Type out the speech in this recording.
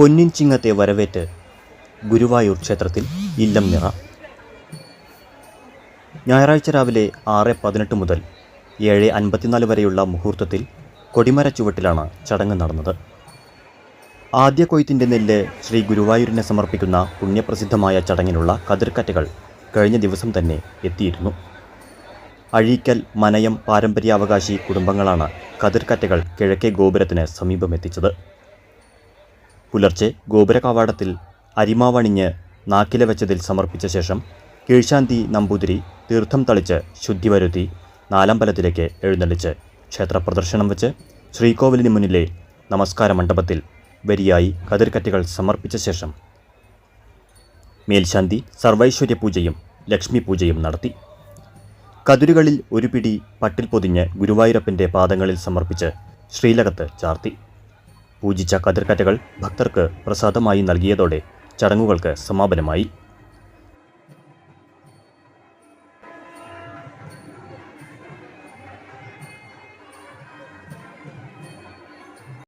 പൊന്നിൻ ചിങ്ങത്തെ വരവേറ്റ് ഗുരുവായൂർ ക്ഷേത്രത്തിൽ ഇല്ലം നിറ. ഞായറാഴ്ച രാവിലെ ആറ് പതിനെട്ട് മുതൽ ഏഴ് അൻപത്തിനാല് വരെയുള്ള മുഹൂർത്തത്തിൽ കൊടിമര ചുവട്ടിലാണ് ചടങ്ങ് നടന്നത്. ആദ്യ കൊയ്ത്തിന്റെ നെല്ല് ശ്രീ ഗുരുവായൂരിനെ സമർപ്പിക്കുന്ന പുണ്യപ്രസിദ്ധമായ ചടങ്ങിനുള്ള കതിർക്കറ്റകൾ കഴിഞ്ഞ ദിവസം തന്നെ എത്തിയിരുന്നു. അഴീക്കൽ മനയം പാരമ്പര്യാവകാശി കുടുംബങ്ങളാണ് കതിർക്കറ്റകൾ കിഴക്കേ ഗോപുരത്തിന് സമീപമെത്തിച്ചത്. പുലർച്ചെ ഗോപുര കവാടത്തിൽ അരിമാവണിഞ്ഞ് നാക്കില വെച്ചതിൽ സമർപ്പിച്ച ശേഷം കീഴ്ശാന്തി നമ്പൂതിരി തീർത്ഥം തളിച്ച് ശുദ്ധി വരുത്തി നാലമ്പലത്തിലേക്ക് എഴുന്നള്ളിച്ച് ക്ഷേത്രപ്രദർശനം വെച്ച് ശ്രീകോവിലിന് മുന്നിലെ നമസ്കാര മണ്ഡപത്തിൽ വരിയായി കതിർക്കറ്റുകൾ സമർപ്പിച്ച ശേഷം മേൽശാന്തി സർവൈശ്വര്യ പൂജയും ലക്ഷ്മി പൂജയും നടത്തി. കതിരുകളിൽ ഒരു പിടി പട്ടിൽ പൊതിഞ്ഞ് ഗുരുവായൂരപ്പന്റെ പാദങ്ങളിൽ സമർപ്പിച്ച് ശ്രീലകത്ത് ചാർത്തി. പൂജിച്ച കതിർക്കറ്റകൾ ഭക്തർക്ക് പ്രസാദമായി നൽകിയതോടെ ചടങ്ങുകൾക്ക് സമാപനമായി.